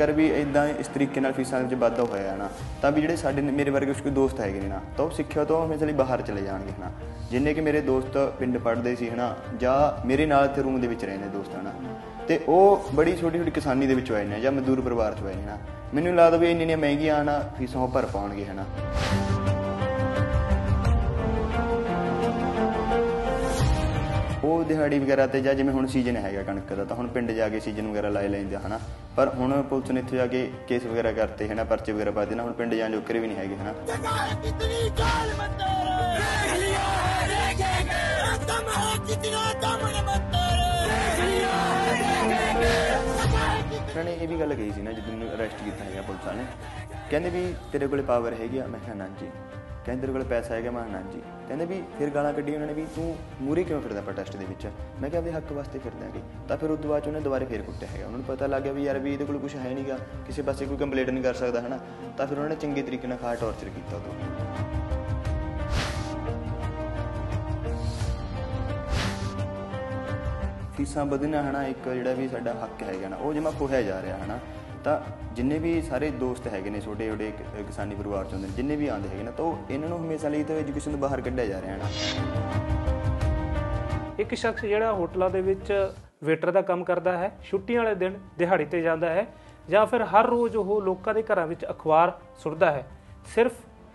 ਜੇਕਰ ਵੀ ਇਦਾਂ ਇਸ ਤਰੀਕੇ ਨਾਲ ਫੀਸਾਂ ਵਿੱਚ ਵਾਧਾ ਹੋਇਆ ਹੈ ਨਾ, ਤਾਂ ਵੀ ਜਿਹੜੇ ਸਾਡੇ ਨੇ- ਮੇਰੇ ਵਰਗੇ ਕੁਝ ਦੋਸਤ ਹੈਗੇ ਨੇ ਨਾ, ਤਾਂ ਉਹ ਸਿੱਖਿਆ ਤੋਂ ਹਮੇਸ਼ਾ ਲਈ ਬਾਹਰ ਚਲੇ ਜਾਣਗੇ ਨਾ ਜਿੰਨੇ ਕਿ ਮੇਰੇ ਦੋਸਤ ਪਿੰਡ ਪੜ੍ਹਦੇ ਸੀ ਹਨਾ, ਜਾਂ ਮੇਰੇ ਨਾਲ ਇੱਥੇ ਰੂਮ ਦੇ ਵਿੱਚ ਰਹਿੰਦੇ ਦੋਸਤ ਹਨਾ। ਤੇ ਉਹ ਬੜੀ ਛੋਟੀ ਛੋਟੀ ਕਿਸਾਨੀ ਦੇ ਵਿੱਚ ਆਏ ਨੇ, ਜਾਂ ਮਜ਼ਦੂਰ ਪਰਿਵਾਰ ਚ ਆਏ ਨੇ ਨਾ ਮੈਨੂੰ ਲੱਗਦਾ ਵੀ ਇੰਨੀਆਂ ਮਹਿੰਗੀਆਂ ਨਾ ਫੀਸਾਂ ਉਹ ਭਰ ਪਾਉਣਗੇ ਹਨਾ। ਉਹ ਦਿਹਾੜੀ ਵਗੈਰਾ ਤੇ ਜਾਂ ਜਿਵੇਂ ਹੁਣ ਸੀਜ਼ਨ ਹੈਗਾ ਕਣਕ ਦਾ ਤਾਂ ਹੁਣ ਪਿੰਡ ਜਾ ਕੇ ਸੀਜ਼ਨ ਵਗੈਰਾ ਲਾਏ ਲੈਂਦੇ ਹਨਾ? ਪਰ ਹੁਣ ਪੁਲਿਸ ਨੇ ਇੱਥੇ ਜਾ ਕੇ ਕੇਸ ਵਗੈਰਾ ਕਰਤੇ, ਹਨਾ? ਪਰਚੇ ਵਗੈਰਾ ਪਾਤੇ ਨਾ ਹੁਣ ਪਿੰਡ ਜਾਣ ਜੋਕਰ ਵੀ ਨਹੀਂ ਹੈਗੇ, ਹਨਾ? ਨੇ ਇਹ ਵੀ ਗੱਲ ਕਹੀ ਸੀ ਨਾ ਜਦੋਂ ਅਰੈਸਟ ਕੀਤਾ ਹੈਗਾ ਪੁਲਿਸ ਨੇ। ਕਹਿੰਦੇ ਵੀ ਤੇਰੇ ਕੋਲੇ ਪਾਵਰ ਹੈਗੀ ਆ, ਮੈਂ ਕਿਹਾ, ਨਾ ਜੀ। ਕਹਿੰਦੇ ਤੇਰੇ ਕੋਲ ਪੈਸਾ ਹੈਗਾ? ਮੈਂ ਨਾ ਜੀ ਕਹਿੰਦੇ ਵੀ ਫਿਰ ਗਾਲਾਂ ਕੱਢੀ ਉਹਨਾਂ ਨੇ ਵੀ ਤੂੰ ਮੂਰੇ ਕਿਉਂ ਫਿਰਦਾ ਪ੍ਰੋਟੈਸਟ ਦੇ ਵਿੱਚ? ਮੈਂ ਕਿਹਾ ਵੀ ਹੱਕ ਵਾਸਤੇ ਫਿਰਦਾ ਹੈਗੇ। ਤਾਂ ਫਿਰ ਉਦੋਂ ਬਾਅਦ 'ਚ ਉਹਨੇ ਦੁਬਾਰੇ ਫੇਰ ਕੁੱਟਿਆ ਹੈਗਾ। ਉਹਨਾਂ ਨੂੰ ਪਤਾ ਲੱਗ ਗਿਆ ਵੀ ਯਾਰ ਵੀ ਇਹਦੇ ਕੋਲ ਕੁਝ ਹੈ ਨਹੀਂਗਾ ਕਿਸੇ ਪਾਸੇ ਕੋਈ ਕੰਪਲੇਂਟ ਨਹੀਂ ਕਰ ਸਕਦਾ, ਹਨਾ? ਤਾਂ ਫਿਰ ਉਹਨਾਂ ਨੇ ਚੰਗੇ ਤਰੀਕੇ ਨਾਲ ਖਾ ਟੌਰਚਰ ਕੀਤਾ ਉਦੋਂ। ਫੀਸਾਂ ਵਧਣਾ ਹਨਾ? ਇੱਕ ਜਿਹੜਾ ਵੀ ਸਾਡਾ ਹੱਕ ਹੈਗਾ ਨਾ, ਉਹ ਜਮਾ ਖੋਹਿਆ ਜਾ ਰਿਹਾ, ਹਨਾ? ਤਾਂ ਜਿੰਨੇ ਵੀ ਸਾਰੇ ਦੋਸਤ ਹੈਗੇ ਨੇ, ਛੋਟੇ ਛੋਟੇ ਕਿਸਾਨੀ ਪਰਿਵਾਰ ਚੋਂ ਹੁੰਦੇ ਨੇ, ਜਿੰਨੇ ਵੀ ਆਉਂਦੇ ਹੈਗੇ ਨਾ, ਤਾਂ ਉਹ ਇਹਨਾਂ ਨੂੰ ਹਮੇਸ਼ਾ ਲਈ ਤਾਂ ਐਜੂਕੇਸ਼ਨ ਤੋਂ ਬਾਹਰ ਕੱਢਿਆ ਜਾ ਰਿਹਾ ਹਨਾ ਇੱਕ ਸ਼ਖਸ ਜਿਹੜਾ ਹੋਟਲਾਂ ਦੇ ਵਿੱਚ ਵੇਟਰ ਦਾ ਕੰਮ ਕਰਦਾ ਹੈ, ਛੁੱਟੀਆਂ ਵਾਲੇ ਦਿਨ ਦਿਹਾੜੀ ਤੇ ਜਾਂਦਾ ਹੈ ਜਾਂ ਫਿਰ ਹਰ ਰੋਜ਼ ਉਹ ਲੋਕਾਂ ਦੇ ਘਰਾਂ ਵਿੱਚ ਅਖਬਾਰ ਸੁੱਟਦਾ ਹੈ। ਸਿਰਫ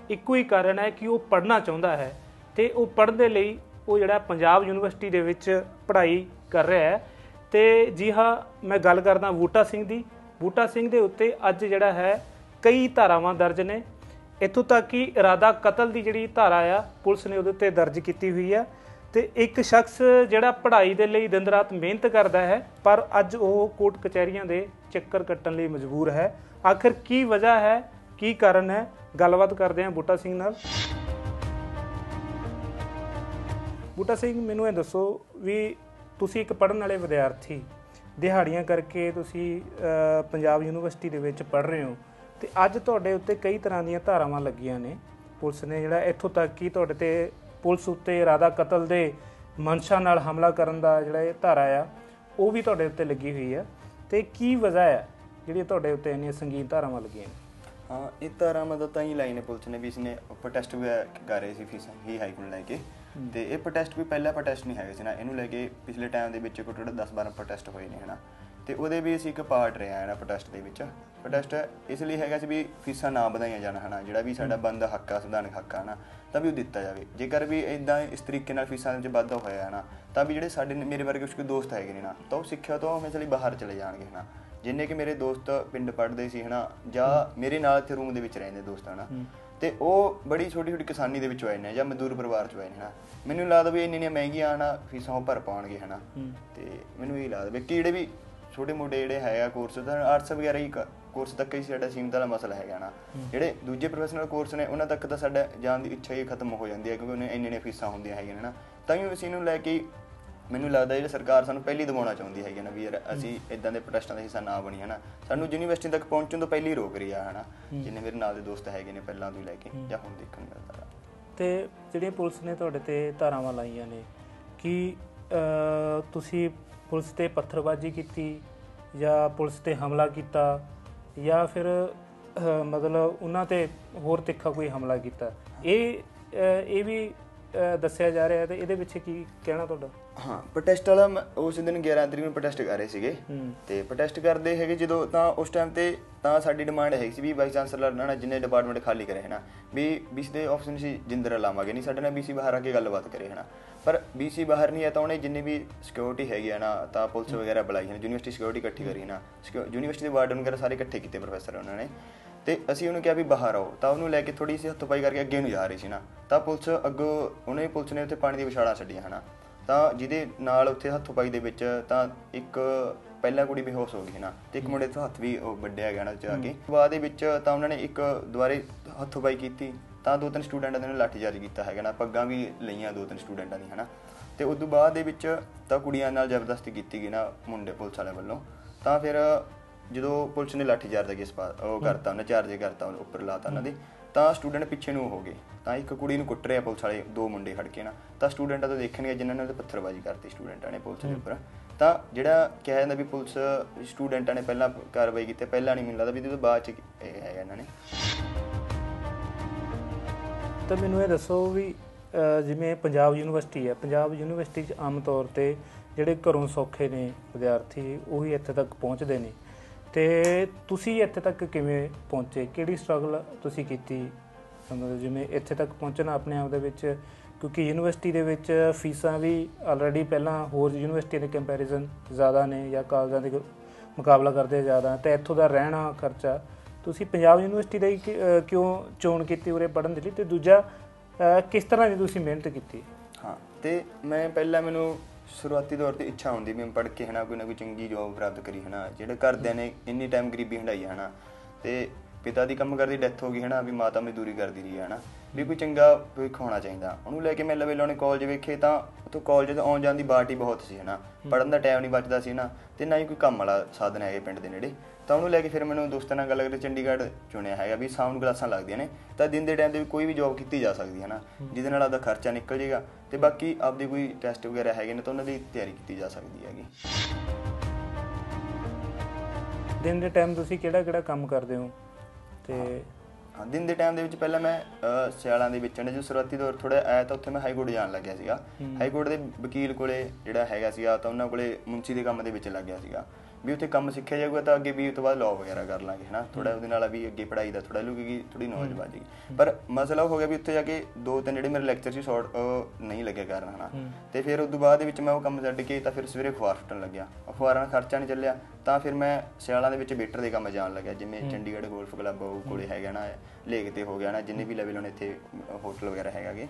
ਇੱਕੋ ਹੀ ਕਾਰਨ ਹੈ ਕਿ ਉਹ ਪੜ੍ਹਨਾ ਚਾਹੁੰਦਾ ਹੈ ਤੇ ਉਹ ਪੜ੍ਹਨ ਦੇ ਲਈ ਉਹ ਜਿਹੜਾ ਪੰਜਾਬ ਯੂਨੀਵਰਸਿਟੀ ਦੇ ਵਿੱਚ ਪੜ੍ਹਾਈ ਕਰ ਰਿਹਾ ਹੈ। ਤੇ ਜੀ ਹਾਂ, ਮੈਂ ਗੱਲ ਕਰਦਾ ਬੂਟਾ ਸਿੰਘ ਦੀ। ਬੂਟਾ ਸਿੰਘ ਦੇ ਉੱਤੇ ਅੱਜ ਜਿਹੜਾ ਹੈ ਕਈ ਧਾਰਾਵਾਂ ਦਰਜ ਨੇ। ਇੱਥੋਂ ਤੱਕ ਕਿ ਇਰਾਦਾ ਕਤਲ ਦੀ ਜਿਹੜੀ ਧਾਰਾ ਆ, ਪੁਲਿਸ ਨੇ ਉਹਦੇ ਉੱਤੇ ਦਰਜ ਕੀਤੀ ਹੋਈ ਆ। ਤੇ ਇੱਕ ਸ਼ਖਸ ਜਿਹੜਾ ਪੜ੍ਹਾਈ ਦੇ ਲਈ ਦਿਨ ਰਾਤ ਮਿਹਨਤ ਕਰਦਾ ਹੈ, ਪਰ ਅੱਜ ਉਹ ਕੋਰਟ ਕਚਹਿਰੀਆਂ ਦੇ ਚੱਕਰ ਕੱਟਣ ਲਈ ਮਜਬੂਰ ਹੈ। ਆਖਰ ਕੀ ਵਜ੍ਹਾ ਹੈ, ਕੀ ਕਾਰਨ ਹੈ? ਗੱਲਬਾਤ ਕਰਦੇ ਹਾਂ ਬੂਟਾ ਸਿੰਘ ਨਾਲ। ਬੂਟਾ ਸਿੰਘ, ਮੈਨੂੰ ਇਹ ਦੱਸੋ ਵੀ ਤੁਸੀਂ ਇੱਕ ਪੜ੍ਹਨ ਵਾਲੇ ਵਿਦਿਆਰਥੀ ਦਿਹਾੜੀਆਂ ਕਰਕੇ ਤੁਸੀਂ ਪੰਜਾਬ ਯੂਨੀਵਰਸਿਟੀ ਦੇ ਵਿੱਚ ਪੜ੍ਹ ਰਹੇ ਹੋ। ਤੇ ਅੱਜ ਤੁਹਾਡੇ ਉੱਤੇ ਕਈ ਤਰ੍ਹਾਂ ਦੀਆਂ ਧਾਰਾਵਾਂ ਲੱਗੀਆਂ ਨੇ। ਪੁਲਿਸ ਨੇ ਜਿਹੜਾ ਇੱਥੋਂ ਤੱਕ ਕਿ ਤੁਹਾਡੇ ਤੇ ਪੁਲਿਸ ਉੱਤੇ ਇਰਾਦਾ ਕਤਲ ਦੇ ਮਨਸ਼ਾ ਨਾਲ ਹਮਲਾ ਕਰਨ ਦਾ ਜਿਹੜਾ ਇਹ ਧਾਰਾ ਆ, ਉਹ ਵੀ ਤੁਹਾਡੇ ਉੱਤੇ ਲੱਗੀ ਹੋਈ ਆ। ਤੇ ਕੀ ਵਜ੍ਹਾ ਹੈ ਜਿਹੜੀ ਤੁਹਾਡੇ ਉੱਤੇ ਇੰਨੀਆਂ ਸੰਗੀਨ ਧਾਰਾਵਾਂ ਲੱਗੀਆਂ ਨੇ? ਹਾਂ, ਇਹ ਧਾਰਾ ਮਦਦ ਤਾਂ ਹੀ ਲਾਈ ਨੇ ਪੁਲਿਸ ਨੇ ਵੀ ਇਸਨੇ ਪ੍ਰੋਟੈਸਟ ਵੀ ਕਰ ਰਹੇ ਸੀ ਫੀਸਾਂ ਹੀ ਹਾਈ ਕੋਲ ਲੈ ਕੇ। ਤੇ ਇਹ ਪ੍ਰੋਟੈਸਟ ਵੀ ਪਹਿਲਾ ਪ੍ਰੋਟੈਸਟ ਨਹੀਂ ਹੈਗਾ ਸੀ ਨਾ, ਇਹਨੂੰ ਲੈ ਕੇ ਪਿਛਲੇ ਟਾਈਮ ਦੇ ਵਿੱਚ ਘੱਟੋ ਘੱਟ 10 12 ਪ੍ਰੋਟੈਸਟ ਹੋਏ ਨੇ, ਹਨਾ। ਤੇ ਉਹਦੇ ਵੀ ਅਸੀਂ ਇੱਕ ਪਾਰਟ ਰਹੇ ਆ ਨਾ ਪ੍ਰੋਟੈਸਟ ਦੇ ਵਿੱਚ। ਪ੍ਰੋਟੈਸਟ ਇਸ ਲਈ ਹੈਗਾ ਸੀ ਵੀ ਫੀਸਾਂ ਨਾ ਵਧਾਈਆਂ ਜਾਣ, ਹਨਾ, ਜਿਹੜਾ ਵੀ ਸਾਡਾ ਬੰਦ ਹੱਕ ਆ, ਸੰਵਿਧਾਨਕ ਹੱਕ ਆ ਨਾ ਤਾਂ ਵੀ ਉਹ ਦਿੱਤਾ ਜਾਵੇ। ਜੇਕਰ ਵੀ ਇਦਾਂ ਇਸ ਤਰੀਕੇ ਨਾਲ ਫੀਸਾਂ ਵਿੱਚ ਵਾਧਾ ਹੋਇਆ ਹੈ ਨਾ ਤਾਂ ਵੀ ਜਿਹੜੇ ਸਾਡੇ ਮੇਰੇ ਵਰਗੇ ਕੁਝ ਕੋਈ ਦੋਸਤ ਹੈਗੇ ਨੇ ਨਾ, ਤਾਂ ਉਹ ਸਿੱਖਿਆ ਤੋਂ ਹਮੇਸ਼ਾ ਲਈ ਬਾਹਰ ਚਲੇ ਜਾਣਗੇ, ਹਨਾ। ਜਿੰਨੇ ਕਿ ਮੇਰੇ ਦੋਸਤ ਪਿੰਡ ਪੜ੍ਹਦੇ ਸੀ, ਹਨਾ, ਜਾਂ ਮੇਰੇ ਨਾਲ ਇੱਥੇ ਰੂਮ ਦੇ ਵਿੱਚ ਰਹਿੰਦੇ ਦੋਸਤ, ਹਨਾ ਤੇ ਉਹ ਬੜੀ ਛੋਟੀ ਛੋਟੀ ਕਿਸਾਨੀ ਦੇ ਵਿੱਚ ਹੋਏ ਨੇ ਜਾਂ ਮਜ਼ਦੂਰ ਪਰਿਵਾਰ ਚ ਹੋਏ ਨੇ ਹਨਾ। ਮੈਨੂੰ ਲੱਗਦਾ ਵੀ ਇੰਨੀਆਂ ਮਹਿੰਗੀਆਂ ਹਨਾ ਫੀਸਾਂ ਉਹ ਭਰ ਪਾਉਣਗੇ ਹਨਾ। ਤੇ ਮੈਨੂੰ ਇਹ ਲੱਗਦਾ ਵੀ ਕਿ ਜਿਹੜੇ ਵੀ ਛੋਟੇ ਮੋਟੇ ਜਿਹੜੇ ਹੈਗਾ ਕੋਰਸ ਤਾਂ ਆਰਟਸ ਵਗੈਰਾ ਹੀ ਕੋਰਸ ਤੱਕ ਹੀ ਸਾਡਾ ਸੀਮਤ ਵਾਲਾ ਮਸਲਾ ਹੈਗਾ ਨਾ ਜਿਹੜੇ ਦੂਜੇ ਪ੍ਰੋਫੈਸ਼ਨਲ ਕੋਰਸ ਨੇ ਉਹਨਾਂ ਤੱਕ ਤਾਂ ਸਾਡਾ ਜਾਣ ਦੀ ਇੱਛਾ ਹੀ ਖਤਮ ਹੋ ਜਾਂਦੀ ਹੈ ਕਿਉਂਕਿ ਉਹਨੇ ਇੰਨੇ ਨੇ ਫੀਸਾਂ ਹੁੰਦੀਆਂ ਹੈਗੀਆਂ ਨੇ ਨਾ ਤਾਂ ਹੀ ਅਸੀਂ ਨੂੰ ਲੈ ਕੇ ਮੈਨੂੰ ਲੱਗਦਾ ਜਿਹੜੀ ਸਰਕਾਰ ਸਾਨੂੰ ਪਹਿਲੀ ਦਬਾਉਣਾ ਚਾਹੁੰਦੀ ਹੈਗੀ ਨਾ ਵੀ ਯਾਰ ਅਸੀਂ ਇਦਾਂ ਦੇ ਪ੍ਰੋਟੈਸਟਾਂ ਦਾ ਹਿੱਸਾ ਨਾ ਬਣੀ ਹਨਾ? ਸਾਨੂੰ ਯੂਨੀਵਰਸਿਟੀ ਤੱਕ ਪਹੁੰਚਣ ਤੋਂ ਪਹਿਲਾਂ ਰੋਕ ਰਹੀ ਆ ਹਨਾ? ਜਿੰਨੇ ਮੇਰੇ ਨਾਲ ਦੇ ਦੋਸਤ ਹੈਗੇ ਨੇ ਪਹਿਲਾਂ ਤੋਂ ਹੀ ਲੈ ਕੇ ਜਾਂ ਹੁਣ ਦੇਖਣ ਨੂੰ ਮਿਲਦਾ। ਤੇ ਜਿਹੜੀਆਂ ਪੁਲਿਸ ਨੇ ਤੁਹਾਡੇ ਤੇ ਧਾਰਾਵਾਂ ਲਾਈਆਂ ਨੇ ਕਿ ਤੁਸੀਂ ਪੁਲਿਸ ਤੇ ਪੱਥਰਬਾਜ਼ੀ ਕੀਤੀ ਜਾਂ ਪੁਲਿਸ ਤੇ ਹਮਲਾ ਕੀਤਾ ਜਾਂ ਫਿਰ ਮਤਲਬ ਉਹਨਾਂ ਤੇ ਹੋਰ ਤਿੱਖਾ ਕੋਈ ਹਮਲਾ ਕੀਤਾ? ਇਹ ਇਹ ਵੀ ਦੱਸਿਆ ਜਾ ਰਿਹਾ ਹੈ ਤੇ ਇਹਦੇ ਪਿੱਛੇ ਕੀ ਕਹਿਣਾ ਤੁਹਾਡਾ? ਹਾਂ ਪ੍ਰੋਟੈਸਟ ਵਾਲਾ ਉਸ ਦਿਨ 11 ਤਰੀਕ ਨੂੰ ਪ੍ਰੋਟੈਸਟ ਕਰ ਰਹੇ ਸੀਗੇ। ਤੇ ਪ੍ਰੋਟੈਸਟ ਕਰਦੇ ਹੈਗੇ ਜਦੋਂ ਤਾਂ ਉਸ ਟਾਈਮ ਤੇ ਤਾਂ ਸਾਡੀ ਡਿਮਾਂਡ ਹੈਗੀ ਸੀ ਵੀ ਵਾਈਸ ਚਾਂਸਲਰ ਨਾਲ ਜਿੰਨੇ ਡਿਪਾਰਟਮੈਂਟ ਖਾਲੀ ਕਰੇ ਹਨਾ। ਵੀ ਬੀਸੀ ਦੇ ਆਫਿਸ ਨੂੰ ਸੀ ਜਿੰਦਰ ਲਾਵਾਂਗੇ ਨਹੀਂ ਸਾਡੇ ਨਾਲ ਬੀਸੀ ਬਾਹਰ ਆ ਕੇ ਗੱਲਬਾਤ ਕਰੇ ਹਨਾ। ਪਰ ਬੀਸੀ ਬਾਹਰ ਨਹੀਂ ਆ ਤਾਂ ਉਹਨੇ ਜਿੰਨੀ ਵੀ ਸਿਕਿਉਰਿਟੀ ਹੈਗੀ ਆ ਨਾ ਤਾਂ ਪੁਲਿਸ ਵਗੈਰਾ ਬੁਲਾਈ ਹੈ ਯੂਨੀਵਰਸਿਟੀ ਸਿਕਿਉਰਿਟੀ ਇਕੱਠੀ ਕਰੀ ਨਾ ਯੂਨੀਵਰਸਿਟੀ ਦੇ ਵਾਰਡਨ ਵਗੈਰਾ ਸਾਰੇ ਇਕੱਠੇ ਕੀਤੇ ਪ੍ਰੋਫੈਸਰ ਉਹਨਾਂ ਨੇ। ਤੇ ਅਸੀਂ ਉਹਨੂੰ ਕਿਹਾ ਵੀ ਬਾਹਰ ਆਓ ਤਾਂ ਉਹਨੂੰ ਲੈ ਕੇ ਥੋੜੀ ਸੀ ਹੱਥੋਂ ਪਾਈ ਕਰਕੇ ਅੱਗੇ ਨੂੰ ਜਾ ਰਹੀ ਸੀ ਨਾ ਤਾਂ ਪੁਲਿਸ ਅੱਗੋਂ ਉਹਨੇ ਪੁਲਿਸ ਨੇ ਉੱਥੇ ਪਾਣੀ ਦੀ ਵਿਛਾੜਾਂ ਛੱਡੀਆਂ ਹਨਾ। ਤਾਂ ਜਿਹਦੇ ਨਾਲ ਉੱਥੇ ਹੱਥੋਂ ਪਾਈ ਦੇ ਵਿੱਚ ਤਾਂ ਇੱਕ ਪਹਿਲਾਂ ਕੁੜੀ ਬੇਹੋਸ਼ ਹੋ ਗਈ ਨਾ ਤੇ ਇੱਕ ਮੁੰਡੇ ਤੋਂ ਹੱਥ ਵੀ ਉਹ ਵੱਡਿਆ ਗਿਆ ਨਾ ਜਾ ਕੇ। ਬਾਅਦ ਦੇ ਵਿੱਚ ਤਾਂ ਉਹਨਾਂ ਨੇ ਇੱਕ ਦੁਬਾਰੇ ਹੱਥੋਂ ਪਾਈ ਕੀਤੀ ਤਾਂ ਦੋ ਤਿੰਨ ਸਟੂਡੈਂਟਾਂ ਦੇ ਨਾਲ ਲਾਠੀਚਾਰਜ ਕੀਤਾ ਹੈਗਾ ਨਾ ਪੱਗਾਂ ਵੀ ਲਈਆਂ ਦੋ ਤਿੰਨ ਸਟੂਡੈਂਟਾਂ ਦੀ ਹਨਾ। ਤੇ ਉਸ ਤੋਂ ਬਾਅਦ ਦੇ ਵਿੱਚ ਤਾਂ ਕੁੜੀਆਂ ਨਾਲ ਜ਼ਬਰਦਸਤੀ ਕੀਤੀ ਗਈ ਨਾ ਮੁੰਡੇ ਪੁਲਿਸ ਵਾਲਿਆਂ ਵੱਲੋਂ। ਤਾਂ ਫਿਰ ਜਦੋਂ ਪੁਲਿਸ ਨੇ ਲਾਠੀਚਾਰਜ ਦਾ ਕੇਸ ਪਾ ਉਹ ਕਰਤਾ ਉਹਨੇ ਚਾਰਜ ਕਰਤਾ ਉੱਪਰ ਲਾਤਾ ਉਹਨਾਂ ਦੇ ਤਾਂ ਸਟੂਡੈਂਟ ਪਿੱਛੇ ਨੂੰ ਹੋ ਗਏ। ਤਾਂ ਇੱਕ ਕੁੜੀ ਨੂੰ ਕੁੱਟ ਰਿਹਾ ਪੁਲਿਸ ਵਾਲੇ ਦੋ ਮੁੰਡੇ ਖੜ ਕੇ ਨਾ। ਤਾਂ ਸਟੂਡੈਂਟਾਂ ਤੋਂ ਦੇਖਣਗੇ ਜਿਨ੍ਹਾਂ ਨੇ ਉਹਦੇ ਪੱਥਰਬਾਜ਼ੀ ਕਰਤੀ ਸਟੂਡੈਂਟਾਂ ਨੇ ਪੁਲਿਸ ਦੇ ਉੱਪਰ। ਤਾਂ ਜਿਹੜਾ ਕਿਹਾ ਜਾਂਦਾ ਵੀ ਪੁਲਿਸ ਸਟੂਡੈਂਟਾਂ ਨੇ ਪਹਿਲਾਂ ਕਾਰਵਾਈ ਕੀਤੀ ਪਹਿਲਾਂ ਨਹੀਂ ਮੈਨੂੰ ਲੱਗਦਾ ਵੀ ਇਹਦੇ ਤੋਂ ਬਾਅਦ ਚ ਇਹ ਹੈਗਾ ਇਹਨਾਂ ਨੇ। ਤਾਂ ਮੈਨੂੰ ਇਹ ਦੱਸੋ ਵੀ ਜਿਵੇਂ ਪੰਜਾਬ ਯੂਨੀਵਰਸਿਟੀ ਹੈ ਪੰਜਾਬ ਯੂਨੀਵਰਸਿਟੀ 'ਚ ਆਮ ਤੌਰ ਤੇ ਜਿਹੜੇ ਘਰੋਂ ਸੌਖੇ ਨੇ ਵਿਦਿਆਰਥੀ ਉਹੀ ਇੱਥੇ ਤੱਕ ਪਹੁੰਚਦੇ ਨੇ। ਤੇ ਤੁਸੀਂ ਇੱਥੇ ਤੱਕ ਕਿਵੇਂ ਪਹੁੰਚੇ? ਕਿਹੜੀ ਸਟਰਗਲ ਤੁਸੀਂ ਕੀਤੀ ਮਤਲਬ ਜਿਵੇਂ ਇੱਥੇ ਤੱਕ ਪਹੁੰਚਣਾ ਆਪਣੇ ਆਪ ਦੇ ਵਿੱਚ, ਕਿਉਂਕਿ ਯੂਨੀਵਰਸਿਟੀ ਦੇ ਵਿੱਚ ਫੀਸਾਂ ਵੀ ਆਲਰੇਡੀ ਪਹਿਲਾਂ ਹੋਰ ਯੂਨੀਵਰਸਿਟੀ ਦੇ ਕੰਪੈਰੀਜ਼ਨ ਜ਼ਿਆਦਾ ਨੇ ਜਾਂ ਕਾਲਜਾਂ ਦੇ ਮੁਕਾਬਲਾ ਕਰਦੇ ਜ਼ਿਆਦਾ, ਤੇ ਇੱਥੋਂ ਦਾ ਰਹਿਣਾ ਖਰਚਾ। ਤੁਸੀਂ ਪੰਜਾਬ ਯੂਨੀਵਰਸਿਟੀ ਦਾ ਹੀ ਕਿ- ਕਿਉਂ ਚੋਣ ਕੀਤੀ ਉਰੇ ਪੜ੍ਹਨ ਦੇ ਲਈ? ਤੇ ਦੂਜਾ ਕਿਸ ਤਰ੍ਹਾਂ ਦੀ ਤੁਸੀਂ ਮਿਹਨਤ ਕੀਤੀ? ਹਾਂ, ਤੇ ਮੈਂ ਪਹਿਲਾਂ ਮੈਨੂੰ ਸ਼ੁਰੂਆਤੀ ਦੌਰ ਤੇ ਇੱਛਾ ਹੁੰਦੀ ਵੀ ਮੈਂ ਪੜ੍ਹ ਕੇ ਹਨਾ, ਕੋਈ ਨਾ ਕੋਈ ਚੰਗੀ ਜੋਬ ਪ੍ਰਾਪਤ ਕਰੀ ਹਨਾ, ਜਿਹੜੇ ਘਰਦਿਆਂ ਨੇ ਇੰਨੀ ਟਾਈਮ ਗਰੀਬੀ ਹੰਡਾਈ ਹੈ ਹਨਾ, ਤੇ ਪਿਤਾ ਦੀ ਕੰਮ ਕਰਦੀ ਡੈਥ ਹੋ ਗਈ ਹਨਾ ਵੀ ਮਾਤਾ ਮਜ਼ਦੂਰੀ ਕਰਦੀ ਰਹੀ ਹੈ ਹਨਾ। ਵੀ ਕੋਈ ਚੰਗਾ ਭਵਿੱਖ ਹੋਣਾ ਚਾਹੀਦਾ। ਉਹਨੂੰ ਲੈ ਕੇ ਮੈਂ ਲਵੇ ਲਾਉਣੇ ਕਾਲਜ ਵੇਖੇ ਤਾਂ ਉੱਥੋਂ ਕਾਲਜ ਤੋਂ ਆਉਣ ਜਾਣ ਦੀ ਬਾਟ ਬਹੁਤ ਸੀ ਹਨਾ। ਪੜਨ ਦਾ ਟਾਈਮ ਨਹੀਂ ਬਚਦਾ ਸੀ ਨਾ ਤੇ ਨਾ ਹੀ ਕੋਈ ਕੰਮ ਵਾਲਾ ਸਾਧਨ ਹੈਗੇ ਪਿੰਡ ਦੇ ਨੇੜੇ। ਤਾਂ ਉਹਨੂੰ ਲੈ ਕੇ ਫਿਰ ਮੈਨੂੰ ਦੋਸਤਾਂ ਨਾਲ ਗੱਲ ਕਰਕੇ ਚੰਡੀਗੜ੍ਹ ਚੁਣਿਆ ਹੈਗਾ ਵੀ ਸਾਊਂਡ ਕਲਾਸਾਂ ਲੱਗਦੀਆਂ ਨੇ ਤਾਂ ਦਿਨ ਦੇ ਟਾਈਮ ਤੇ ਵੀ ਕੋਈ ਵੀ ਜੌਬ ਕੀਤੀ ਜਾ ਸਕਦੀ ਹੈ ਨਾ ਜਿਹਦੇ ਨਾਲ ਆਪਦਾ ਖਰਚਾ ਨਿਕਲ ਜਾਏਗਾ ਤੇ ਬਾਕੀ ਆਪਦੀ ਕੋਈ ਟੈਸਟ ਵਗੈਰਾ ਹੈਗੇ ਨੇ ਤਾਂ ਉਹਨਾਂ ਦੀ ਤਿਆਰੀ ਕੀਤੀ ਜਾ ਸਕਦੀ ਹੈਗੀ। ਦਿਨ ਦੇ ਟਾਈਮ ਤੁਸੀਂ ਕਿਹੜਾ ਕਿਹੜਾ ਕੰਮ ਕਰਦੇ ਹੋ? ਤੇ ਹਾਂ। ਦਿਨ ਦੇ ਟਾਈਮ ਦੇ ਵਿੱਚ ਪਹਿਲਾਂ ਮੈਂ ਸਿਆਲਾਂ ਦੇ ਵਿੱਚ ਨੇ ਜੋ ਸ਼ੁਰੂਆਤੀ ਦੌਰ ਥੋੜਾ ਆਇਆ ਤਾਂ ਉੱਥੇ ਮੈਂ ਹਾਈ ਕੋਰਟ ਜਾਣ ਲੱਗਿਆ ਸੀਗਾ। ਹਾਈ ਕੋਰਟ ਦੇ ਵਕੀਲ ਕੋਲੇ ਜਿਹੜਾ ਹੈਗਾ ਸੀਗਾ ਤਾਂ ਉਹਨਾਂ ਕੋਲੇ ਮੁੰਸ਼ੀ ਦੇ ਕੰਮ ਦੇ ਵਿੱਚ ਲੱਗ ਗਿਆ ਸੀਗਾ। ਵੀ ਉੱਥੇ ਕੰਮ ਸਿੱਖਿਆ ਜਾਊਗਾ ਤਾਂ ਅੱਗੇ ਵੀ ਉਸ ਤੋਂ ਬਾਅਦ ਲਾਅ ਵਗੈਰਾ ਕਰ ਲਾਂਗੇ ਹਨਾ? ਥੋੜਾ ਉਹਦੇ ਨਾਲ ਵੀ ਅੱਗੇ ਪੜ੍ਹਾਈ ਦਾ ਥੋੜਾ ਲੁਕੇਗੀ ਥੋੜੀ ਨੌਲੇਜ ਵੱਜੇਗੀ ਪਰ ਮਸਲਾ ਹੋ ਗਿਆ ਵੀ ਉੱਥੇ ਜਾ ਕੇ ਦੋ ਤਿੰਨ ਜਿਹੜੇ ਮੇਰੇ ਲੈਕਚਰ ਸੀ ਸ਼ਾਰਟ ਨਹੀਂ ਲੱਗਿਆ ਕਰਨ ਹਨਾ? ਤੇ ਫਿਰ ਉਸ ਤੋਂ ਬਾਅਦ ਦੇ ਵਿੱਚ ਮੈਂ ਉਹ ਕੰਮ ਛੱਡ ਕੇ ਤਾਂ ਫਿਰ ਸਵੇਰੇ ਅਖਬਾਰ ਫੁੱਟਣ ਲੱਗਿਆ। ਅਖਬਾਰਾਂ ਨਾਲ ਖਰਚਾ ਨਹੀਂ ਚੱਲਿਆ ਤਾਂ ਫਿਰ ਮੈਂ ਸਿਆਲਾਂ ਦੇ ਵਿੱਚ ਵੇਟਰ ਦੇ ਕੰਮ ਜਾਣ ਲੱਗਿਆ ਜਿਵੇਂ ਚੰਡੀਗੜ੍ਹ ਗੋਲਫ ਕਲੱਬ ਉਹ ਕੋਲੇ ਹੈਗਾ ਨਾ ਲੇਕ ਤੇ ਹੋ ਗਿਆ ਨਾ ਜਿੰਨੇ ਵੀ ਲੈਵਲ ਹੁਣ ਇੱਥੇ ਹੋਟਲ ਵਗੈਰਾ ਹੈਗਾਗੇ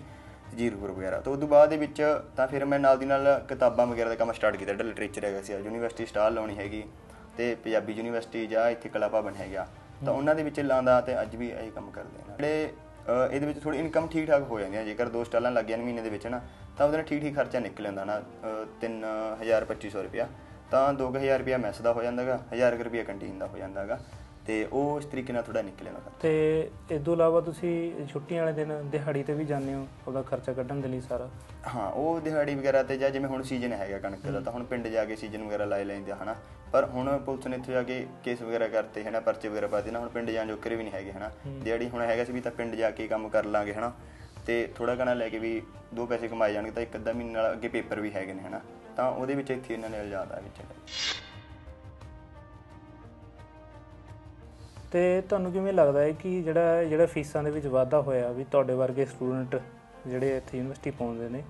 ਜੀਰਪੁਰ ਵਗੈਰਾ। ਤਾਂ ਉਸ ਤੋਂ ਬਾਅਦ ਦੇ ਵਿੱਚ ਤਾਂ ਫਿਰ ਮੈਂ ਨਾਲ ਦੀ ਨਾਲ ਕਿਤਾਬਾਂ ਵਗੈਰਾ ਦਾ ਕੰਮ ਸਟਾਰਟ ਕੀਤਾ ਜਿਹੜਾ ਲਿਟਰੇਚਰ ਹੈਗਾ ਸੀ। ਯੂਨੀਵਰਸਿਟੀ ਸਟਾਲ ਲਾਉਣੀ ਹੈਗੀ ਤੇ ਪੰਜਾਬੀ ਯੂਨੀਵਰਸਿਟੀ ਜਾਂ ਇੱਥੇ ਕਲਾ ਭਵਨ ਹੈਗਾ। ਤਾਂ ਉਹਨਾਂ ਦੇ ਵਿੱਚ ਲਾਉਂਦਾ ਤੇ ਅੱਜ ਵੀ ਇਹੀ ਕੰਮ ਕਰਦੇ ਨੇ। ਜਿਹੜੇ ਇਹਦੇ ਵਿੱਚ ਥੋੜੀ ਇਨਕਮ ਠੀਕ ਠਾਕ ਹੋ ਜਾਂਦੀ ਹੈ। ਜੇਕਰ ਦੋ ਸਟਾਲਾਂ ਲੱਗ ਜਾਣ ਮਹੀਨੇ ਦੇ ਵਿੱਚ ਨਾ ਤਾਂ ਉਹਦੇ ਨਾਲ ਠੀਕ ਠੀਕ ਖਰਚਾ ਨਿਕਲ ਜਾਂਦਾ ਨਾ 3000 2500 ਰੁਪਿਆ ਤਾਂ 2000 ਰੁਪਿਆ ਮੈਸ ਦਾ ਹੋ ਜਾਂਦਾਗਾ 1000 ਰੁਪਿਆ ਕੰਟੀਨ ਦਾ ਹੋ ਜਾਂਦਾਗਾ। ਤੇ ਉਹ ਇਸ ਤਰੀਕੇ ਨਾਲ ਥੋੜਾ ਨਿਕਲ ਜਾਂਦਾ ਤੇ ਇਸ ਤੋਂ ਇਲਾਵਾ ਤੁਸੀਂ ਛੁੱਟੀਆਂ ਵਾਲੇ ਦਿਨ ਦਿਹਾੜੀ ਤੇ ਵੀ ਜਾਂਦੇ ਹੋ ਉਹਦਾ ਖਰਚਾ ਕੱਢਣ ਦੇ ਲਈ ਸਾਰਾ? ਹਾਂ ਉਹ ਦਿਹਾੜੀ ਵਗੈਰਾ ਤੇ ਜਾਂ ਜਿਵੇਂ ਹੁਣ ਸੀਜ਼ਨ ਹੈਗਾ ਕਣਕ ਦਾ ਤਾਂ ਹੁਣ ਪਿੰਡ ਜਾ ਕੇ ਸੀਜ਼ਨ ਵਗੈਰਾ ਲਾਏ ਲੈਂਦੇ ਆ ਹਨਾ। ਪਰ ਹੁਣ ਪੁਲਿਸ ਨੇ ਇੱਥੇ ਜਾ ਕੇ ਕੇਸ ਵਗੈਰਾ ਕਰਤੇ ਹਨਾ ਪਰਚੇ ਵਗੈਰਾ ਪਾਤੇ ਨਾ ਹੁਣ ਪਿੰਡ ਜਾਣ ਜੋਕਰੇ ਵੀ ਨਹੀਂ ਹੈਗੇ ਹਨਾ। ਦਿਹਾੜੀ ਹੁਣ ਹੈਗਾ ਸੀ ਵੀ ਤਾਂ ਪਿੰਡ ਜਾ ਕੇ ਕੰਮ ਕਰ ਲਾਂਗੇ ਹਨਾ। ਤੇ ਥੋੜਾ ਘਣਾ ਲੈ ਕੇ ਵੀ ਦੋ ਪੈਸੇ ਕਮਾਏ ਜਾਣਗੇ ਤਾਂ ਇੱਕ ਅੱਧਾ ਮਹੀਨੇ ਨਾਲ ਅੱਗੇ ਪੇਪਰ ਵੀ ਹੈਗੇ ਨੇ ਹਨਾ। ਤਾਂ ਉਹਦੇ ਵਿੱਚ ਇੱਥੇ ਇਹਨਾਂ ਨੇ ਇਲਜ਼ਾਮ ਵਿੱਚ ਤੇ ਤੁਹਾਨੂੰ ਕਿਵੇਂ ਲੱਗਦਾ ਹੈ ਕਿ ਜਿਹੜਾ ਜਿਹੜਾ ਫੀਸਾਂ ਦੇ ਵਿੱਚ ਵਾਧਾ ਹੋਇਆ ਵੀ ਤੁਹਾਡੇ ਵਰਗੇ ਸਟੂਡੈਂਟ ਜਿਹੜੇ ਇੱਥੇ ਯੂਨੀਵਰਸਿਟੀ ਪਹੁੰਚਦੇ ਨੇ,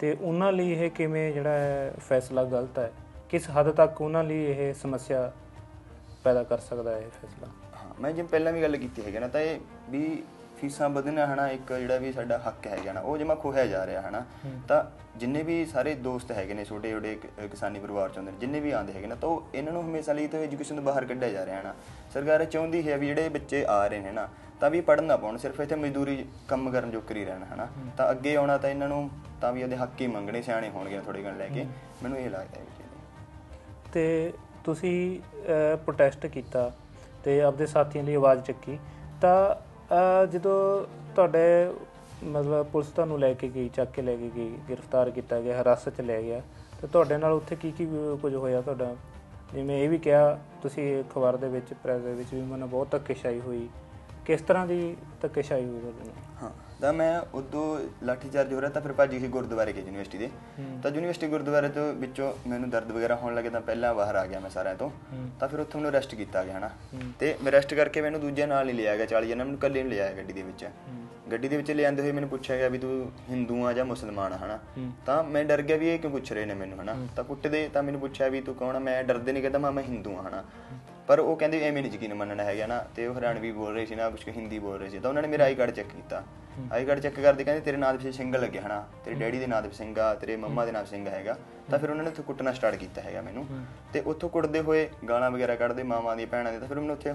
ਤੇ ਉਹਨਾਂ ਲਈ ਇਹ ਕਿਵੇਂ ਜਿਹੜਾ ਹੈ ਫੈਸਲਾ ਗਲਤ ਹੈ? ਕਿਸ ਹੱਦ ਤੱਕ ਉਹਨਾਂ ਲਈ ਇਹ ਸਮੱਸਿਆ ਪੈਦਾ ਕਰ ਸਕਦਾ ਹੈ ਇਹ ਫੈਸਲਾ? ਹਾਂ, ਮੈਂ ਜਿਵੇਂ ਪਹਿਲਾਂ ਵੀ ਗੱਲ ਕੀਤੀ ਹੈਗੀ ਨਾ, ਤਾਂ ਇਹ ਵੀ ਫੀਸਾਂ ਵਧਣਾ ਹਨਾ ਇੱਕ ਜਿਹੜਾ ਵੀ ਸਾਡਾ ਹੱਕ ਹੈਗਾ ਨਾ ਉਹ ਜਮਾ ਖੋਹਿਆ ਜਾ ਰਿਹਾ ਹਨਾ। ਤਾਂ ਜਿੰਨੇ ਵੀ ਸਾਰੇ ਦੋਸਤ ਹੈਗੇ ਨੇ ਛੋਟੇ ਛੋਟੇ ਕਿਸਾਨੀ ਪਰਿਵਾਰ ਚ ਨੇ ਜਿੰਨੇ ਵੀ ਆਉਂਦੇ ਹੈਗੇ ਨਾ ਤਾਂ ਉਹ ਇਹਨਾਂ ਨੂੰ ਹਮੇਸ਼ਾ ਲਈ ਤਾਂ ਐਜੂਕੇਸ਼ਨ ਤੋਂ ਬਾਹਰ ਕੱਢਿਆ ਜਾ ਰਿਹਾ ਹਨਾ। ਸਰਕਾਰ ਚਾਹੁੰਦੀ ਹੈ ਵੀ ਜਿਹੜੇ ਬੱਚੇ ਆ ਰਹੇ ਨੇ ਨਾ ਤਾਂ ਵੀ ਪੜ੍ਹਨ ਨਾ ਪਾਉਣ ਸਿਰਫ ਇੱਥੇ ਮਜ਼ਦੂਰੀ ਕੰਮ ਕਰਨ ਜੋਕਰ ਹੀ ਰਹਿਣ ਹਨਾ। ਤਾਂ ਅੱਗੇ ਆਉਣਾ ਤਾਂ ਇਹਨਾਂ ਨੂੰ ਤਾਂ ਵੀ ਉਹਦੇ ਹੱਕ ਹੀ ਮੰਗਣੇ ਸਿਆਣੇ ਹੋਣਗੇ ਥੋੜੇ ਗਣ ਲੈ ਕੇ। ਮੈਨੂੰ ਇਹ ਲੱਗਦਾ ਹੈ। ਤੇ ਤੁਸੀਂ ਪ੍ਰੋਟੈਸਟ ਕੀਤਾ ਤੇ ਆਪਦੇ ਸਾਥੀਆਂ ਲਈ ਆਵਾਜ਼ ਚੱਕੀ। ਤਾਂ ਜਦੋਂ ਤੁਹਾਡੇ ਮਤਲਬ ਪੁਲਿਸ ਤੁਹਾਨੂੰ ਲੈ ਕੇ ਗਈ, ਚੱਕ ਕੇ ਲੈ ਕੇ ਗਈ, ਗ੍ਰਿਫਤਾਰ ਕੀਤਾ ਗਿਆ, ਹਿਰਾਸਤ 'ਚ ਲੈ ਗਿਆ, ਤੇ ਤੁਹਾਡੇ ਨਾਲ ਉੱਥੇ ਕੀ ਕੀ ਕੁਝ ਹੋਇਆ ਤੁਹਾਡਾ? ਜਿਵੇਂ ਇਹ ਵੀ ਕਿਹਾ, ਤੁਸੀਂ ਅਖਬਾਰ ਦੇ ਵਿੱਚ, ਪ੍ਰੈਸ ਦੇ ਵਿੱਚ ਵੀ ਮੈਨੂੰ ਬਹੁਤ ਧੱਕੇਸ਼ਾਹੀ ਹੋਈ। ਕਿਸ ਤਰ੍ਹਾਂ ਦੀ ਧੱਕੇਸ਼ਾਹੀ ਹੋਈ ਤੁਹਾਡੇ ਨਾਲ? ਹਾਂ। ਤਾਂ ਮੈਂ ਉਦੋਂ ਲਾਠੀ ਚਾਰਜ ਹੋ ਰਿਹਾ ਤਾਂ ਫਿਰ ਭੱਜ ਗਈ ਗੁਰਦੁਆਰੇ ਕੇ ਯੂਨੀਵਰਸਿਟੀ ਦੇ। ਤਾਂ ਯੂਨੀਵਰਸਿਟੀ ਗੁਰਦੁਆਰੇ ਤੋਂ ਵਿੱਚੋਂ ਮੈਨੂੰ ਦਰਦ ਵਗੈਰਾ ਹੋਣ ਲੱਗੇ ਤਾਂ ਪਹਿਲਾਂ ਬਾਹਰ ਆ ਗਿਆ ਮੈਂ ਸਾਰਿਆਂ ਤੋਂ। ਤਾਂ ਫਿਰ ਉੱਥੋਂ ਮੈਨੂੰ ਅਰੈਸਟ ਕੀਤਾ ਗਿਆ ਹਨਾ। ਤੇ ਮੈਂ ਅਰੈਸਟ ਕਰਕੇ ਮੈਨੂੰ ਦੂਜੇ ਨਾਲ ਨਹੀਂ ਲਿਆ ਗਿਆ 40 ਜਣਾ ਮੈਨੂੰ ਇਕੱਲੇ ਨੂੰ ਲਿਆਇਆ ਗੱਡੀ ਦੇ ਵਿੱਚ। ਗੱਡੀ ਦੇ ਵਿੱਚ ਲਿਆਂਦੇ ਹੋਏ ਮੈਨੂੰ ਪੁੱਛਿਆ ਗਿਆ ਵੀ ਤੂੰ ਹਿੰਦੂ ਆ ਜਾਂ ਮੁਸਲਮਾਨ ਆ ਹਨਾ। ਤਾਂ ਮੈਂ ਡਰ ਗਿਆ ਵੀ ਇਹ ਕਿਉਂ ਪੁੱਛ ਰਹੇ ਨੇ ਮੈਨੂੰ ਹਨਾ। ਤਾਂ ਕੁੱਟਦੇ ਤਾਂ ਮੈਨੂੰ ਪੁੱਛਿਆ ਵੀ ਤੂੰ ਕੌਣ ਆ? ਮੈਂ ਡਰਦੇ ਨਹੀਂ ਕਹਿੰਦਾ ਮੈਂ ਹਿੰਦੂ ਆ ਹਨਾ। ਪਰ ਉਹ ਕਹਿੰਦੇ ਐਵੇਂ ਨਹੀਂ ਯਕੀਨ ਮੰਨਣਾ ਹੈਗਾ ਨਾ। ਤੇ ਉਹ ਹਰਿਆਣਵੀ ਬੋਲ ਰਹੇ ਸੀ ਨਾ ਕੁਝ ਹਿੰਦੀ ਬੋਲ ਰਹੇ ਸੀ। ਤਾਂ ਉਹਨਾਂ ਨੇ ਮੇਰਾ ਆਈ ਕਾਰਡ ਚੈੱਕ ਕੀਤਾ। ਆਈ ਕਾਰਡ ਚੈੱਕ ਕਰਦੇ ਕਹਿੰਦੇ ਤੇਰੇ ਨਾਂ ਦੇ ਪਿੱਛੇ ਸਿੰਘ ਲੱਗਿਆ ਹਨਾ ਤੇਰੇ ਡੈਡੀ ਦੇ ਨਾਂ ਦੇ ਸਿੰਘ ਆ ਤੇਰੇ ਮੰਮਾ ਦੇ ਨਾਂ ਸਿੰਘ ਹੈਗਾ। ਤਾਂ ਫਿਰ ਉਹਨਾਂ ਨੇ ਉੱਥੇ ਕੁੱਟਣਾ ਸਟਾਰਟ ਕੀਤਾ ਹੈਗਾ ਮੈਨੂੰ। ਤੇ ਉੱਥੋਂ ਕੁੱਟਦੇ ਹੋਏ ਗਾਲਾਂ ਵਗੈਰਾ ਕੱਢਦੇ ਮਾਵਾਂ ਦੀਆਂ ਭੈਣਾਂ ਦੀ ਤਾਂ ਫਿਰ ਮੈਨੂੰ ਉੱਥੇ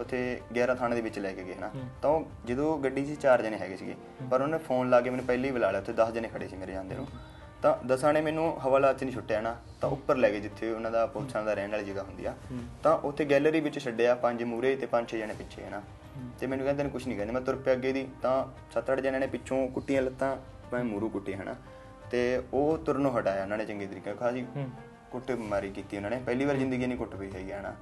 ਉੱਥੇ 11 ਥਾਣੇ ਦੇ ਵਿੱਚ ਲੈ ਕੇ ਗਏ ਹਨਾ। ਤਾਂ ਉਹ ਜਦੋਂ ਗੱਡੀ 'ਚ ਚਾਰ ਜਣੇ ਹੈਗੇ ਸੀਗੇ ਪਰ ਉਹਨੇ ਫੋਨ ਲਾ ਕੇ ਮੈਨੂੰ ਪਹਿਲੇ ਹੀ ਬੁਲਾ ਲਿਆ ਉੱਥੇ 10 ਜਣੇ ਖੜੇ ਸੀ ਮੇਰੇ ਜਾਂਦੇ ਨੂੰ। ਤਾਂ ਦਸਾਂ ਨੇ ਮੈਨੂੰ ਹਵਾਲਾ 'ਚ ਨਹੀਂ ਛੁੱਟਿਆ ਨਾ ਤਾਂ ਉੱਪਰ ਲੈ ਗਏ ਜਿੱਥੇ ਉਹਨਾਂ ਦਾ ਪੁਲਿਸਾਂ ਦਾ ਰਹਿਣ ਵਾਲੀ ਜਗ੍ਹਾ ਹੁੰਦੀ ਆ। ਤਾਂ ਉੱਥੇ ਗੈਲਰੀ ਵਿੱਚ ਛੱਡਿਆ ਪੰਜ ਮੂਰੇ ਤੇ ਪੰਜ ਛੇ ਜਣੇ ਪਿੱਛੇ ਹੈ ਨਾ ਤੇ ਮੈਨੂੰ ਕਹਿੰਦੇ ਨੇ ਕੁਝ ਨਹੀਂ ਕਹਿੰਦੇ। ਮੈਂ ਤੁਰ ਪਿਆ ਅੱਗੇ ਦੀ ਤਾਂ ਸੱਤ ਅੱਠ ਜਣਿਆਂ ਨੇ ਪਿੱਛੋਂ ਕੁੱਟੀਆਂ ਲੱਤਾਂ ਮੈਂ ਮੂਰੂ ਕੁੱਟੀ ਹਨਾ। ਤੇ ਉਹ ਤੁਰਨੋਂ ਹਟਾਇਆ ਉਹਨਾਂ ਨੇ ਚੰਗੀ ਤਰੀਕੇ ਨਾਲ। ਖਾਸੀ ਕੁੱਟ ਮਾਰੀ ਕੀਤੀ ਉਹਨਾਂ ਨੇ। ਪਹਿਲੀ ਵਾਰ ਜ਼ਿੰਦਗੀ ਨਹੀਂ ਕੁੱਟ ਪਈ ਹੈਗੀ ਹਨਾ।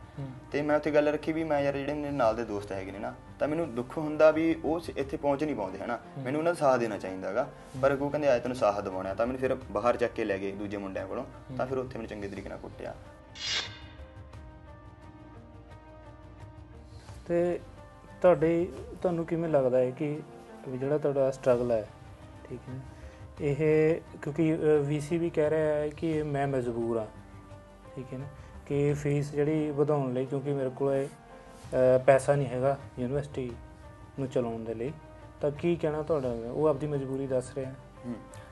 ਤੇ ਮੈਂ ਉੱਥੇ ਗੱਲ ਰੱਖੀ ਵੀ ਮੈਂ ਯਾਰ ਜਿਹੜੇ ਮੇਰੇ ਨਾਲ ਦੇ ਦੋਸਤ ਹੈਗੇ ਨੇ ਨਾ ਤਾਂ ਮੈਨੂੰ ਦੁੱਖ ਹੁੰਦਾ ਵੀ ਉਹ ਇੱਥੇ ਪਹੁੰਚ ਨਹੀਂ ਪਾਉਂਦੇ ਹਨਾ। ਮੈਨੂੰ ਉਹਨਾਂ ਦਾ ਸਾਥ ਦੇਣਾ ਚਾਹੀਦਾਗਾ ਪਰ ਉਹ ਕਹਿੰਦੇ ਅੱਜ ਤੈਨੂੰ ਸਾਥ ਦਿਵਾਉਣਾ ਤਾਂ ਮੈਨੂੰ ਫਿਰ ਬਾਹਰ ਚੱਕ ਕੇ ਲੈ ਗਏ ਦੂਜੇ ਮੁੰਡਿਆਂ ਕੋਲੋਂ। ਤਾਂ ਫਿਰ ਉੱਥੇ ਮੈਨੂੰ ਚੰਗੇ ਤਰੀਕੇ ਨਾਲ ਕੁੱਟਿਆ। ਤੇ ਤੁਹਾਡੇ ਤੁਹਾਨੂੰ ਕਿਵੇਂ ਲੱਗਦਾ ਹੈ ਕਿ ਵੀ ਜਿਹੜਾ ਤੁਹਾਡਾ ਸਟਰਗਲ ਹੈ ਠੀਕ ਹੈ ਇਹ ਕਿਉਂਕਿ ਵੀਸੀ ਵੀ ਕਹਿ ਰਿਹਾ ਹੈ ਕਿ ਮੈਂ ਮਜਬੂਰ ਹਾਂ ਠੀਕ ਹੈ ਨਾ ਕਿ ਫੀਸ ਜਿਹੜੀ ਵਧਾਉਣ ਲਈ ਕਿਉਂਕਿ ਮੇਰੇ ਕੋਲ ਪੈਸਾ ਨਹੀਂ ਹੈਗਾ ਯੂਨੀਵਰਸਿਟੀ ਨੂੰ ਚਲਾਉਣ ਦੇ ਲਈ ਤਾਂ ਕੀ ਕਹਿਣਾ ਤੁਹਾਡਾ? ਉਹ ਆਪਦੀ ਮਜਬੂਰੀ ਦੱਸ ਰਿਹਾ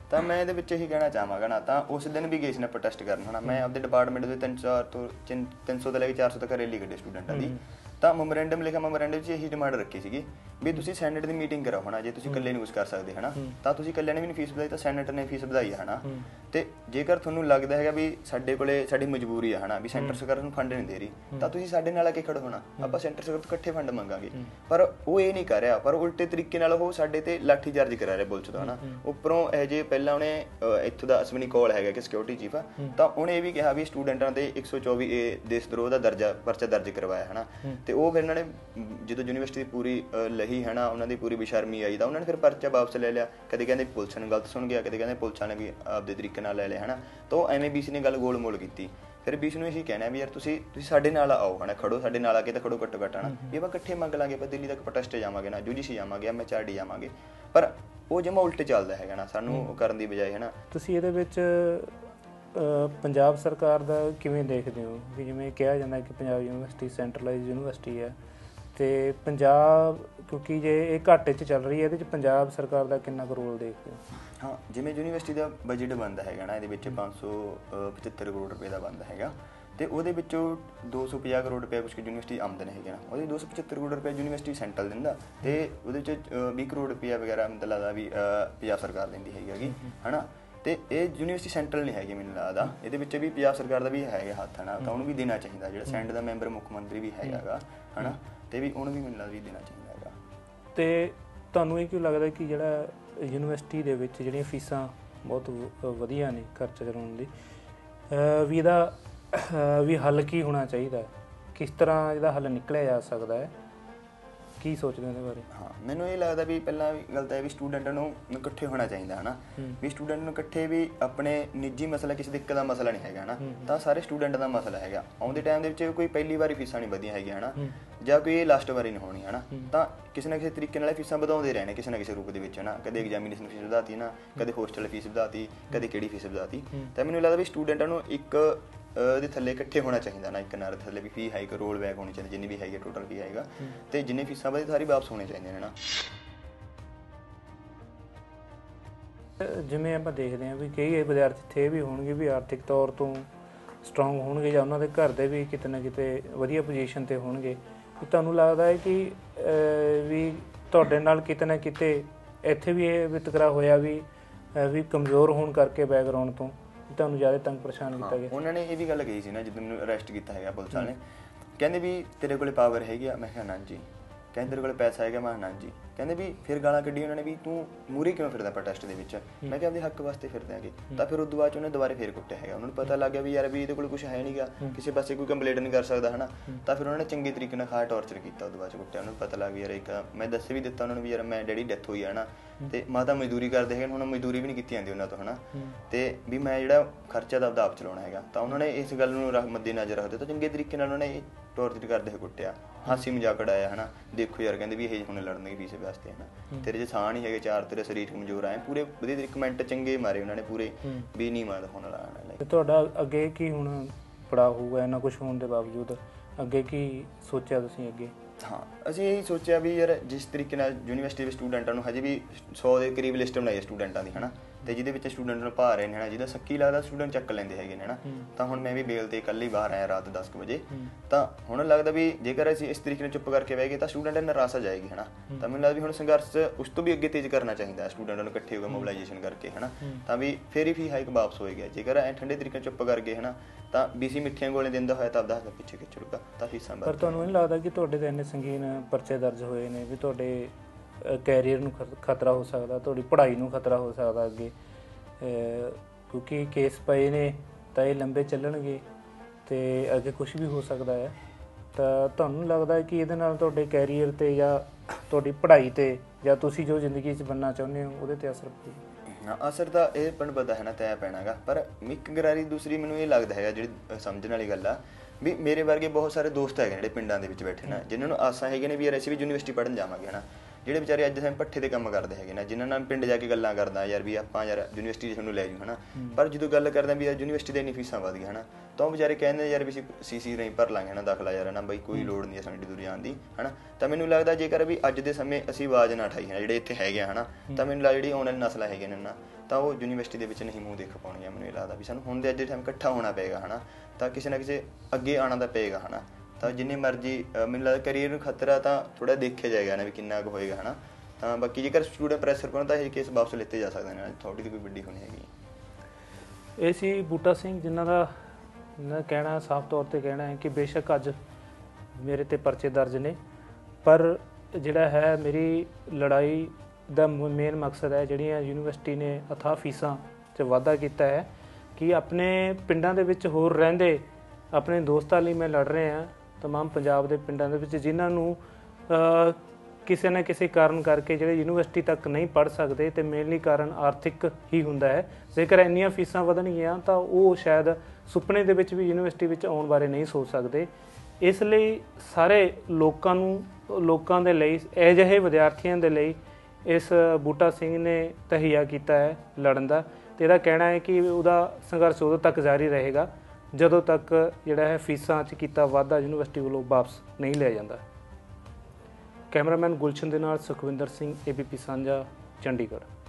ਤਾਂ ਮੈਂ ਇਹਦੇ ਵਿੱਚ ਇਹੀ ਕਹਿਣਾ ਚਾਹਾਂਗਾ ਨਾ ਤਾਂ ਉਸ ਦਿਨ ਵੀ ਗਏ ਸੀ ਨਾ ਪ੍ਰੋਟੈਸਟ ਕਰਨ ਹਨਾ ਮੈਂ ਆਪਦੇ ਡਿਪਾਰਟਮੈਂਟ ਦੇ 300 ਤੋਂ 300 ਤੋਂ ਲੈ ਕੇ 400 ਤੱਕ ਰੈਲੀ ਕੱਢੀ ਸਟੂਡੈਂਟਾਂ ਦੀ। ਤਾਂ ਮੈਮੋਰੈਂਡਮ ਲਿਖਿਆ ਮੈਮੋਰੈਂਡਮ 'ਚ ਇਹੀ ਡਿਮਾਂਡ ਰੱਖੀ ਸੀਗੀ ਵੀ ਤੁਸੀਂ ਸੈਨੇਟ ਦੀ ਮੀਟਿੰਗ ਕਰਾਓ ਹਨਾ ਜੇ ਤੁਸੀਂ ਇਕੱਲੇ ਨਹੀਂ ਕੁਝ ਕਰ ਸਕਦੇ ਹਨਾ ਤਾਂ ਤੁਸੀਂ ਇਕੱਲੇ ਨੇ ਵੀ ਨਹੀਂ ਫੀਸ ਵਧਾਈ ਤਾਂ ਸੈਨੇਟ ਨੇ ਫੀਸ ਵਧਾਈ ਹੈ ਹਨਾ। ਤੇ ਜੇਕਰ ਤੁਹਾਨੂੰ ਲੱਗਦਾ ਹੈਗਾ ਵੀ ਸਾਡੇ ਕੋਲੇ ਸਾਡੀ ਮਜਬੂਰੀ ਆ ਹਨਾ ਵੀ ਸੈਂਟਰ ਸਰਕਾਰ ਨੂੰ ਫੰਡ ਨਹੀਂ ਦੇ ਰਹੀ ਤਾਂ ਤੁਸੀਂ ਸਾਡੇ ਨਾਲ ਆ ਕੇ ਖੜੋ ਹਨਾ। ਆਪਾਂ ਸੈਂਟਰ ਸਰਕਾਰ ਤੋਂ ਇਕੱਠੇ ਫੰਡ ਮੰਗਾਂਗੇ। ਪਰ ਉਹ ਇਹ ਨਹੀਂ ਕਰ ਰਿਹਾ ਪਰ ਉਲਟੇ ਤਰੀਕੇ ਨਾਲ ਉਹ ਸਾਡੇ ਤੇ ਲਾਠੀ ਚਾਰਜ ਕਰਾ ਰਿਹਾ ਪੁਲਿਸ ਦਾ ਹਨਾ। ਉੱਪਰੋਂ ਇਹ ਜੇ ਪਹਿਲਾਂ ਉਹਨੇ ਇੱਥੋਂ ਦਾ ਅਸਮਨੀ ਕਾਲ ਹੈਗਾ ਕਿ ਸਿਕਿਉਰਿਟੀ ਚੀਫ ਆ ਤਾਂ ਉਹਨੇ ਇਹ ਵੀ ਕਿਹਾ ਵੀ ਸਟੂਡੈਂਟਾਂ ਤੇ 124 ਏ ਦੇਸ਼ ਦਰੋਹ ਦਾ ਦਰਜਾ ਪਰਚਾ ਦਰਜ ਕਰਵਾਇਆ ਹਨਾ। ਤੇ ਉਹ ਫਿਰ ਇਹਨਾਂ ਨੇ ਜਦੋਂ ਯੂਨੀਵਰਸਿਟੀ ਦੀ ਪੂਰੀ ਲਹੀ ਹੈ ਨਾ ਉਹਨਾਂ ਦੀ ਪੂਰੀ ਬੇਸ਼ਰਮੀ ਆਈ ਤਾਂ ਉਹਨਾਂ ਨੇ ਫਿਰ ਪਰਚਾ ਵਾਪਸ ਲੈ ਲਿਆ। ਕਦੇ ਕਹਿੰਦੇ ਪੁਲਿਸ ਨੇ ਗਲਤ ਸੁਣ ਗਿਆ ਕਦੇ ਕਹਿੰਦੇ ਪੁਲਿਸਾਂ ਨੇ ਵੀ ਆਪਦੇ ਤਰੀਕੇ ਨਾਲ ਲੈ ਲਿਆ ਹਨਾ। ਤਾਂ ਉਹ ਐਵੇਂ ਬੀਸੀ ਨੇ ਗੱਲ ਗੋਲ-ਮੋਲ ਕੀਤੀ। ਫਿਰ ਬੀਸ ਨੂੰ ਇਹੀ ਕਹਿਣਾ ਵੀ ਯਾਰ ਤੁਸੀਂ ਤੁਸੀਂ ਸਾਡੇ ਨਾਲ ਆਓ ਹਨਾ ਖੜੋ ਸਾਡੇ ਨਾਲ ਆ ਕੇ ਤਾਂ ਖੜੋ ਘੱਟੋ ਘੱਟ ਹਨਾ ਇਹ ਆਪਾਂ ਇਕੱਠੇ ਮੰਗ ਲਾਂਗੇ ਆਪਾਂ ਦਿੱਲੀ ਤੱਕ ਪ੍ਰੋਟੈਸਟ ਜਾਵਾਂਗੇ ਨਾ ਯੂਜੀਸੀ ਜਾਵਾਂਗੇ ਐਮਐਚਆਰਡੀ ਜਾਵਾਂਗੇ। ਪਰ ਉਹ ਜਮਾ ਉਲਟ ਚੱਲਦਾ ਹੈਗਾ ਨਾ ਸਾਨੂੰ ਕਰਨ ਦੀ ਬਜਾਏ ਹਨਾ। ਤੁਸੀਂ ਇਹਦੇ ਵਿੱਚ ਪੰਜਾਬ ਸਰਕਾਰ ਦਾ ਕਿਵੇਂ ਦੇਖਦੇ ਹੋ? ਵੀ ਜਿਵੇਂ ਕਿਹਾ ਜਾਂਦਾ ਕਿ ਪੰਜਾਬ ਯੂਨੀਵਰਸਿਟੀ ਸੈਂਟਰਲਾਈਜ਼ਡ ਯੂਨੀਵਰਸਿਟੀ ਹੈ ਤੇ ਪੰਜਾਬ ਕਿਉਂਕਿ ਜੇ ਇਹ ਘਾਟੇ 'ਚ ਚੱਲ ਰਹੀ ਹੈ ਇਹਦੇ 'ਚ ਪੰਜਾਬ ਸਰਕਾਰ ਦਾ ਕਿੰਨਾ ਕੁ ਰੋਲ ਦੇਖਦੇ ਹੋ? ਹਾਂ ਜਿਵੇਂ ਯੂਨੀਵਰਸਿਟੀ ਦਾ ਬਜਟ ਬਣਦਾ ਹੈਗਾ ਨਾ ਇਹਦੇ ਵਿੱਚ 575 ਕਰੋੜ ਰੁਪਏ ਦਾ ਬਣਦਾ ਹੈਗਾ ਤੇ ਉਹਦੇ ਵਿੱਚੋਂ 250 ਕਰੋੜ ਰੁਪਏ ਕੁਝ ਯੂਨੀਵਰਸਿਟੀ ਆਮਦਨ ਹੈਗੀ ਨਾ ਉਹਦੇ 275 ਕਰੋੜ ਰੁਪਏ ਯੂਨੀਵਰਸਿਟੀ ਸੈਂਟਰਲ ਦਿੰਦਾ ਤੇ ਉਹਦੇ ਵਿੱਚ ਅ, 20 ਕਰੋੜ ਰੁਪਏ ਵਗੈਰਾ ਮੈਨੂੰ ਲੱਗਦਾ ਵੀ ਪੰਜਾਬ ਸਰਕਾਰ ਦਿੰਦੀ ਹੈਗੀ ਹੈਗੀ ਹਨਾ? ਤੇ ਇਹ ਯੂਨੀਵਰਸਿਟੀ ਸੈਂਟਰਲ ਨਹੀਂ ਹੈਗੀ ਮੈਨੂੰ ਲੱਗਦਾ। ਇਹਦੇ ਵਿੱਚ ਵੀ ਪੰਜਾਬ ਸਰਕਾਰ ਦਾ ਵੀ ਹੈਗਾ ਹੱਥ ਹਨਾ? ਤਾਂ ਉਹਨੂੰ ਵੀ ਦੇਣਾ ਚਾਹੀਦਾ। ਜਿਹੜਾ ਸੈਂਟ ਦਾ ਮੈਂਬਰ ਮੁੱਖ ਮੰਤਰੀ ਵੀ ਹੈਗਾਗਾ ਹਨਾ? ਤੇ ਵੀ ਉਹਨੂੰ ਵੀ ਮੈਨੂੰ ਲੱਗਦਾ ਵੀ ਦੇਣਾ ਚਾਹੀਦਾ ਹੈਗਾ। ਤੇ ਤੁਹਾਨੂੰ ਇਹ ਕਿਉਂ ਲੱਗਦਾ ਕਿ ਜਿਹੜਾ ਯੂਨੀਵਰਸਿਟੀ ਦੇ ਵਿੱਚ ਜਿਹੜੀਆਂ ਫੀਸਾਂ ਬਹੁਤ ਵਧੀਆ ਨੇ ਖਰਚਾ ਚਲਾਉਣ ਲਈ ਵੀ ਇਹਦਾ ਵੀ ਹੱਲ ਕੀ ਹੋਣਾ ਚਾਹੀਦਾ? ਕਿਸ ਤਰ੍ਹਾਂ ਇਹਦਾ ਹੱਲ ਨਿਕਲਿਆ ਜਾ ਸਕਦਾ ਹੈ? ਕੀ ਸੋਚਦੇ ਹੋ ਇਹਦੇ ਬਾਰੇ? ਹਾਂ ਮੈਨੂੰ ਇਹ ਲੱਗਦਾ ਵੀ ਪਹਿਲਾਂ ਗੱਲ ਤਾਂ ਇਹ ਵੀ ਸਟੂਡੈਂਟਾਂ ਨੂੰ ਇਕੱਠੇ ਹੋਣਾ ਚਾਹੀਦਾ ਹਨਾ? ਵੀ ਸਟੂਡੈਂਟ ਨੂੰ ਇਕੱਠੇ ਵੀ ਆਪਣੇ ਨਿੱਜੀ ਮਸਲਾ ਕਿਸੇ ਦੇ ਇੱਕ ਦਾ ਮਸਲਾ ਨਹੀਂ ਹੈਗਾ ਹਨਾ? ਤਾਂ ਸਾਰੇ ਸਟੂਡੈਂਟ ਦਾ ਮਸਲਾ ਹੈਗਾ। ਆਉਂਦੇ ਟਾਈਮ ਦੇ ਵਿੱਚ ਕੋਈ ਪਹਿਲੀ ਵਾਰੀ ਫੀਸਾਂ ਨਹੀਂ ਵਧੀਆਂ ਹੈਗੀਆਂ ਹਨਾ? ਜਾਂ ਕੋਈ ਇਹ ਲਾਸਟ ਵਾਰੀ ਨਹੀਂ ਹੋਣੀ ਹਨਾ? ਤਾਂ ਕਿਸੇ ਨਾ ਕਿਸੇ ਤਰੀਕੇ ਨਾਲ ਫੀਸਾਂ ਵਧਾਉਂਦੇ ਰਹਿਣੇ ਕਿਸੇ ਨਾ ਕਿਸੇ ਰੂਪ ਦੇ ਵਿੱਚ ਹਨਾ? ਕਦੇ ਐਗਜ਼ਾਮੀਨੇਸ਼ਨ ਫੀਸ ਵਧਾਤੀ ਨਾ ਕਦੇ ਹੋਸਟਲ ਫੀਸ ਵਧਾਤੀ ਕਦੇ ਕਿਹੜੀ ਫੀਸ ਵਧਾਤੀ? ਤਾਂ ਮੈਨੂੰ ਲੱਗਦਾ ਵੀ ਸਟੂਡੈਂਟਾਂ ਨੂੰ ਇੱਕ ਦੇ ਥੱਲੇ ਇਕੱਠੇ ਹੋਣਾ ਚਾਹੀਦਾ ਨਾ ਇੱਕ ਨਾਰੇ ਥੱਲੇ ਵੀ ਫੀ ਹਾਈਕ ਰੋਲ ਬੈਕ ਹੋਣੀ ਚਾਹੀਦੀ ਜਿੰਨੀ ਵੀ ਹੈਗੀ ਟੋਟਲ ਫੀ ਆਏਗਾ ਤੇ ਜਿੰਨੇ ਫੀਸਾਂ ਵਧੇ ਸਾਰੀ ਵਾਪਸ ਹੋਣੇ ਚਾਹੀਦੇ ਨੇ ਨਾ। ਜਿਵੇਂ ਆਪਾਂ ਦੇਖਦੇ ਹਾਂ ਵੀ ਕਈ ਵਿਦਿਆਰਥੀ ਇੱਥੇ ਇਹ ਵੀ ਹੋਣਗੇ ਵੀ ਆਰਥਿਕ ਤੌਰ ਤੋਂ ਸਟਰੋਂਗ ਹੋਣਗੇ ਜਾਂ ਉਹਨਾਂ ਦੇ ਘਰ ਦੇ ਵੀ ਕਿਤੇ ਨਾ ਕਿਤੇ ਵਧੀਆ ਪੋਜੀਸ਼ਨ ਤੇ ਹੋਣਗੇ। ਤੁਹਾਨੂੰ ਲੱਗਦਾ ਹੈ ਕਿ ਵੀ ਤੁਹਾਡੇ ਨਾਲ ਕਿਤੇ ਨਾ ਕਿਤੇ ਇੱਥੇ ਵੀ ਇਹ ਵਿਤਕਰਾ ਹੋਇਆ ਵੀ ਵੀ ਕਮਜ਼ੋਰ ਹੋਣ ਕਰਕੇ ਬੈਕਗ੍ਰਾਉਂਡ ਤੋਂ? ਵੀ ਤੁਹਾਨੂੰ ਜ਼ਿਆਦਾ ਤੰਗ ਪਰੇਸ਼ਾਨ ਕੀਤਾ ਗਿਆ। ਉਹਨਾਂ ਨੇ ਇਹ ਵੀ ਗੱਲ ਕਹੀ ਸੀ ਨਾ ਜਦੋਂ ਮੈਨੂੰ ਅਰੈਸਟ ਕੀਤਾ ਹੈਗਾ ਪੁਲਿਸ ਵਾਲੇ। ਕਹਿੰਦੇ ਵੀ ਤੇਰੇ ਕੋਲੇ ਪਾਵਰ ਹੈਗੀ ਆ। ਮੈਂ ਕਿਹਾ ਨਾ ਜੀ। ਕਹਿੰਦੇ ਤੇਰੇ ਕੋਲੇ ਪੈਸਾ ਹੈਗਾ ਮੈਂ ਨਾ ਜੀ ਕਹਿੰਦੇ ਵੀ ਫਿਰ ਗਾਲਾਂ ਕੱਢੀ ਉਹਨਾਂ ਨੇ ਵੀ ਤੂੰ ਮੂਰੀ ਕਿਉਂ ਫਿਰਦਾ ਪ੍ਰੋਟੈਸਟ ਦੇ ਵਿੱਚ? ਮੈਂ ਕਿਹਾ ਆਪਦੇ ਹੱਕ ਵਾਸਤੇ ਫਿਰਦੇ ਆਂਗੇ ਤਾਂ ਫਿਰ ਉਦੋਂ ਬਾਅਦ ਚ ਉਹਨੇ ਦੁਬਾਰੇ ਫੇਰ ਕੁੱਟਿਆ ਹੈਗਾ। ਉਹਨਾਂ ਨੂੰ ਪਤਾ ਲੱਗ ਗਿਆ ਵੀ ਯਾਰ ਵੀ ਇਹਦੇ ਕੋਲ ਕੁਝ ਹੈ ਨਹੀਂਗਾ। ਕਿਸੇ ਪਾਸੇ ਕੋਈ ਕੰਪਲੇਂਟ ਨਹੀਂ ਕਰ ਸਕਦਾ ਹਨਾ? ਤਾਂ ਫਿਰ ਉਹਨਾਂ ਨੇ ਚੰਗੇ ਤਰੀਕੇ ਨਾਲ ਖਾ ਟੌਰਚਰ ਕੀਤਾ ਉਦੋਂ ਬਾਅਦ ਚ ਕੁੱਟਿਆ। ਉਹਨਾਂ ਨੂੰ ਪਤਾ ਲੱਗ ਗਿਆ ਯਾਰ ਇੱਕ ਮੈਂ ਦੱਸ ਵੀ ਦਿੱਤਾ ਉਹਨਾਂ ਨੂੰ ਵੀ ਯਾਰ ਮੈਂ ਡੈਡੀ ਡੈਥ ਹੋਈ ਆ ਨਾ ਤੇ ਮਾਤਾ ਮਜ਼ਦੂਰੀ ਕਰਦੇ ਹੈਗੇ ਹੁਣ ਮਜ਼ਦੂਰੀ ਵੀ ਨਹੀਂ ਕੀਤੀ ਜਾਂਦੀ ਉਹਨਾਂ ਤੋਂ ਹਨਾ? ਤੇ ਵੀ ਮੈਂ ਜਿਹੜਾ ਖਰਚਾ ਦਾ ਆਪਦਾ ਆਪ ਚਲਾਉਣਾ ਹੈਗਾ। ਤਾਂ ਉਹਨਾਂ ਨੇ ਇਸ ਗੱਲ ਨੂੰ ਮੱਦੇ ਨਜ਼ਰ ਰੱਖਦੇ ਤਾਂ ਚੰਗੇ ਤਰੀਕੇ ਨਾਲ ਉਹਨਾਂ ਨੇ ਟੌਰਚਰ ਕਰਦੇ ਹੋਏ ਕੁੱਟਿਆ। ਹਾਸੀ ਮਜ਼ਾਕ ਉਡਾਇਆ ਹਨਾ? ਦੇਖੋ ਯਾਰ ਕਹਿੰਦੇ ਵੀ ਇਹ ਹੁਣ ਲੜਨਗੇ ਫੀਸ ਵਾਸਤੇ ਹਨਾ? ਤੇਰੇ 'ਚ ਸਾਹ ਨਹੀਂ ਹੈਗੇ ਚਾਰ ਤੇਰੇ ਸਰੀਰ ਕਮਜ਼ੋਰ ਆਏ ਪੂਰੇ ਵਧੀਆ ਤਰੀਕੇ ਕਮੈਂਟ ਚੰਗੇ ਮਾਰੇ ਉਹਨਾਂ ਨੇ ਪੂਰੇ ਵੀ ਨਹੀਂ ਮਾਰ ਹੋਣ ਆਣਾ ਤੇ ਤੁਹਾਡਾ ਅੱਗੇ ਕੀ ਹੁਣ ਪੜਾ ਹੋਊਗਾ ਇੰਨਾ ਕੁਝ ਹੋਣ ਦੇ ਬਾਵਜੂਦ? ਅੱਗੇ ਕੀ ਸੋਚਿਆ ਤੁਸੀਂ ਅੱਗੇ? ਹਾਂ ਅਸੀਂ ਇਹ ਸੋਚਿਆ ਵੀ ਯਾਰ ਜਿਸ ਤਰੀਕੇ ਨਾਲ ਯੂਨੀਵਰਸਿਟੀ ਦੇ ਸਟੂਡੈਂਟਾਂ ਨੂੰ ਹਜੇ ਵੀ 100 ਦੇ ਕਰੀਬ ਲਿਸਟ ਬਣਾਈ ਹੈ ਸਟੂਡੈਂਟਾਂ ਦੀ ਹਨਾ? ਤੇ ਜਿਹਦੇ ਵਿੱਚ ਸਟੂਡੈਂਟ ਨੂੰ ਭਾ ਰਹੇ ਨੇ ਹਨਾ ਜਿਹਦਾ ਸੱਕੀ ਲੱਗਦਾ ਸਟੂਡੈਂਟ ਚੱਕ ਲੈਂਦੇ ਹੈਗੇ ਨੇ ਹਨਾ। ਤਾਂ ਹੁਣ ਮੈਂ ਵੀ ਬੇਲ ਤੇ ਇਕੱਲੇ ਬਾਹਰ ਆਇਆ ਰਾਤ 10 ਕੁ ਵਜੇ। ਤਾਂ ਹੁਣ ਲੱਗਦਾ ਵੀ ਜੇਕਰ ਅਸੀਂ ਇਸ ਤਰੀਕੇ ਨਾਲ ਚੁੱਪ ਕਰਕੇ ਬਹਿ ਗਏ ਤਾਂ ਸਟੂਡੈਂਟ ਨਿਰਾਸ਼ਾ ਜਾਏਗੀ ਹਨਾ। ਤਾਂ ਮੈਨੂੰ ਲੱਗਦਾ ਵੀ ਹੁਣ ਸੰਘਰਸ਼ ਉਸ ਤੋਂ ਵੀ ਅੱਗੇ ਤੇਜ਼ ਕਰਨਾ ਚਾਹੀਦਾ ਹੈ ਸਟੂਡੈਂਟਾਂ ਨੂੰ ਇਕੱਠੇ ਹੋ ਕੇ ਮੋਬਿਲਾਈਜੇਸ਼ਨ ਕਰਕੇ ਹਨਾ। ਤਾਂ ਵੀ ਫੇਰ ਹੀ ਫੀ ਹਾਈਕ ਵਾਪਸ ਹੋਏਗਾ। ਜੇਕਰ ਐ ਠੰਡੇ ਤਰੀਕੇ ਨਾਲ ਚੁੱਪ ਕਰ ਗਏ ਹਨਾ ਤਾਂ ਬੀਸੀ ਮਿੱਠੀਆਂ ਗੋਲੇ ਦਿੰਦਾ ਹੋਇਆ ਤਾਂ ਆਪਦਾ ਹੱਥ ਪਿੱਛੇ ਖਿੱਚੂਗਾ ਤਾਂ ਫੀਸਾਂ ਪਰ ਤੁਹਾਨੂੰ ਨਹੀਂ ਲੱਗਦਾ ਕਿ ਤੁਹਾਡੇ ਤੇ ਇੰਨੇ ਸੰਗੀਨ ਪਰਚੇ ਦਰਜ ਹੋਏ ਨੇ ਵੀ ਤੁਹਾਡੇ ਕੈਰੀਅਰ ਨੂੰ ਖਤ- ਖਤਰਾ ਹੋ ਸਕਦਾ, ਤੁਹਾਡੀ ਪੜ੍ਹਾਈ ਨੂੰ ਖਤਰਾ ਹੋ ਸਕਦਾ ਅੱਗੇ। ਕਿਉਂਕਿ ਕੇਸ ਪਏ ਨੇ, ਤਾਂ ਇਹ ਲੰਬੇ ਚੱਲਣਗੇ, ਤੇ ਅੱਗੇ ਕੁਝ ਵੀ ਹੋ ਸਕਦਾ ਹੈ। ਤਾਂ ਤੁਹਾਨੂੰ ਲੱਗਦਾ ਹੈ ਕਿ ਇਹਦੇ ਨਾਲ ਤੁਹਾਡੇ ਕੈਰੀਅਰ ਤੇ ਜਾਂ ਤੁਹਾਡੀ ਪੜ੍ਹਾਈ ਤੇ ਜਾਂ ਤੁਸੀਂ ਜੋ ਜ਼ਿੰਦਗੀ 'ਚ ਬਣਨਾ ਚਾਹੁੰਦੇ ਹੋ, ਉਹਦੇ ਤੇ ਅਸਰ ਪਊ। ਹਾਂ, ਅਸਰ ਤਾਂ ਇਹ ਪਣ ਪਤਾ ਹੈ ਨਾ, ਤੈ ਪੈਣਾਗਾ। ਪਰ ਇੱਕ ਗਰਾਰੀ ਦੂਸਰੀ ਮੈਨੂੰ ਇਹ ਲੱਗਦਾ ਹੈਗਾ, ਜਿਹੜੀ ਸਮਝਣ ਵਾਲੀ ਗੱਲ ਆ, ਵੀ ਮੇਰੇ ਵਰਗੇ ਬਹੁਤ ਸਾਰੇ ਦੋਸਤ ਹੈਗੇ ਜਿਹੜੇ ਪਿੰਡਾਂ ਦੇ ਵਿੱਚ ਬੈਠੇ ਨੇ, ਜਿਨ੍ਹਾਂ ਨੂੰ ਆਸਾਂ ਹੈਗੇ ਨੇ ਵੀ ਯਾਰ ਅਸੀਂ ਵੀ ਯੂਨੀਵਰਸਿਟੀ ਪੜ੍ਹਨ ਜਾਵਾਂਗੇ ਹਨਾ ਜਿਹੜੇ ਵਿਚਾਰੇ ਅੱਜ ਦੇ ਟਾਈਮ ਪੱਠੇ ਤੇ ਕੰਮ ਕਰਦੇ ਹੈਗੇ ਨੇ ਜਿਨ੍ਹਾਂ ਨਾਲ ਪਿੰਡ ਜਾ ਕੇ ਗੱਲਾਂ ਕਰਦਾ ਯਾਰ ਵੀ ਆਪਾਂ ਯਾਰ ਯੂਨੀਵਰਸਿਟੀ 'ਚ ਤੁਹਾਨੂੰ ਲੈ ਜੂ ਹਨਾ? ਪਰ ਜਦੋਂ ਗੱਲ ਕਰਦੇ ਵੀ ਯਾਰ ਯੂਨੀਵਰਸਿਟੀ ਦੇ ਇੰਨੀ ਫੀਸਾਂ ਵਧ ਗਈਆਂ ਹਨਾ? ਤਾਂ ਉਹ ਵਿਚਾਰੇ ਕਹਿੰਦੇ ਯਾਰ ਵੀ ਅਸੀਂ ਸੀਸੀ ਰਹੀ ਭਰ ਲਾਂਗੇ ਨਾ ਦਾਖਲਾ ਯਾਰ ਨਾ ਬਈ ਕੋਈ ਲੋੜ ਨਹੀਂ ਸਾਨੂੰ ਏਡੀ ਦੂਰ ਜਾਣ ਦੀ ਹਨਾ? ਤਾਂ ਮੈਨੂੰ ਲੱਗਦਾ ਜੇਕਰ ਵੀ ਅੱਜ ਦੇ ਸਮੇਂ ਅਸੀਂ ਆਵਾਜ਼ ਨਾ ਉਠਾਈ ਹੈ ਜਿਹੜੇ ਇੱਥੇ ਹੈਗੇ ਹਨਾ ਤਾਂ ਮੈਨੂੰ ਲੱਗਦਾ ਜਿਹੜੀ ਆਉਣ ਵਾਲੀ ਨਸਲਾਂ ਹੈਗੇ ਨੇ ਨਾ ਤਾਂ ਉਹ ਯੂਨੀਵਰਸਿਟੀ ਦੇ ਵਿੱਚ ਨਹੀਂ ਮੂੰਹ ਦੇਖ ਪਾਉਣਗੀਆਂ ਮੈਨੂੰ ਇਹ ਲੱਗਦਾ ਵੀ ਸਾਨੂੰ ਹੁਣ ਦੇ ਅੱਜ ਦੇ ਟਾਈਮ ਇਕੱਠਾ ਹੋਣਾ ਪਏਗਾ ਹਨਾ? ਤਾਂ ਕਿਸੇ ਨਾ ਕਿਸੇ ਅੱਗੇ ਆਉਣਾ ਤਾਂ ਪਏਗਾ ਹਨਾ? ਤਾਂ ਜਿੰਨੀ ਮਰਜ਼ੀ ਮੈਨੂੰ ਲੱਗਦਾ ਕੈਰੀਅਰ ਨੂੰ ਖਤਰਾ ਤਾਂ ਥੋੜਾ ਦੇਖਿਆ ਜਾਏਗਾ ਨਾ ਵੀ ਕਿੰਨਾ ਕੁ ਹੋਏਗਾ, ਹਨਾ? ਤਾਂ ਬਾਕੀ ਜੇਕਰ ਸਟੂਡੈਂਟ ਪ੍ਰੈਸ਼ਰ ਪਾਉਣ ਤਾਂ ਇਹ ਕੇਸ ਵਾਪਸ ਲਿੱਤੇ ਜਾ ਸਕਦੇ ਨੇ ਥੋੜੀ ਕੋਈ ਵੱਡੀ ਹੋਣੀ ਹੈਗੀ। ਇਹ ਸੀ ਬੂਟਾ ਸਿੰਘ, ਜਿਨ੍ਹਾਂ ਦਾ ਇਹਨਾਂ ਕਹਿਣਾ ਸਾਫ਼ ਤੌਰ ਤੇ ਕਹਿਣਾ ਹੈ ਕਿ ਬੇਸ਼ੱਕ ਅੱਜ ਮੇਰੇ ਤੇ ਪਰਚੇ ਦਰਜ ਨੇ। ਪਰ ਜਿਹੜਾ ਹੈ ਮੇਰੀ ਲੜਾਈ ਦਾ ਮੇਨ ਮਕਸਦ ਹੈ, ਜਿਹੜੀਆਂ ਯੂਨੀਵਰਸਿਟੀ ਨੇ ਅਥਾਹ ਫੀਸਾਂ 'ਚ ਵਾਅਦਾ ਕੀਤਾ ਹੈ, ਕਿ ਆਪਣੇ ਪਿੰਡਾਂ ਦੇ ਵਿੱਚ ਹੋਰ ਰਹਿੰਦੇ ਆਪਣੇ ਦੋਸਤਾਂ ਲਈ ਮੈਂ ਲੜ ਰਿਹਾ ਤਮਾਮ ਪੰਜਾਬ ਦੇ ਪਿੰਡਾਂ ਦੇ ਵਿੱਚ ਜਿਨ੍ਹਾਂ ਨੂੰ ਕਿਸੇ ਨਾ ਕਿਸੇ ਕਾਰਨ ਕਰਕੇ ਜਿਹੜੇ ਯੂਨੀਵਰਸਿਟੀ ਤੱਕ ਨਹੀਂ ਪੜ ਸਕਦੇ ਤੇ ਮੇਨਲੀ ਕਾਰਨ ਆਰਥਿਕ ਹੀ ਹੁੰਦਾ ਹੈ ਜੇਕਰ ਇੰਨੀਆਂ ਫੀਸਾਂ ਵਧਣਗੀਆਂ ਤਾਂ ਉਹ ਸ਼ਾਇਦ ਸੁਪਨੇ ਦੇ ਵਿੱਚ ਵੀ ਯੂਨੀਵਰਸਿਟੀ ਵਿੱਚ ਆਉਣ ਬਾਰੇ ਨਹੀਂ ਸੋਚ ਸਕਦੇ ਇਸ ਲਈ ਸਾਰੇ ਲੋਕਾਂ ਨੂੰ ਲੋਕਾਂ ਦੇ ਲਈ ਅਜਿਹੇ ਵਿਦਿਆਰਥੀਆਂ ਦੇ ਲਈ ਇਸ ਬੂਟਾ ਸਿੰਘ ਨੇ ਤਹੀਆ ਕੀਤਾ ਹੈ ਲੜਨ ਦਾ ਤੇ ਇਹਦਾ ਕਹਿਣਾ ਹੈ ਕਿ ਉਹਦਾ ਸੰਘਰਸ਼ ਉਦੋਂ ਤੱਕ ਜਾਰੀ ਰਹੇਗਾ ਜਦੋਂ ਤੱਕ ਜਿਹੜਾ ਹੈ ਫੀਸਾਂ 'ਚ ਕੀਤਾ ਵਾਧਾ, ਯੂਨੀਵਰਸਿਟੀ ਵੱਲੋਂ ਵਾਪਸ ਨਹੀਂ ਲਿਆ ਜਾਂਦਾ। ਕੈਮਰਾਮੈਨ ਗੁਲਸ਼ਨ ਦੇ ਨਾਲ ਸੁਖਵਿੰਦਰ ਸਿੰਘ, ਏਬੀਪੀ ਸਾਂਝਾ, ਚੰਡੀਗੜ੍ਹ।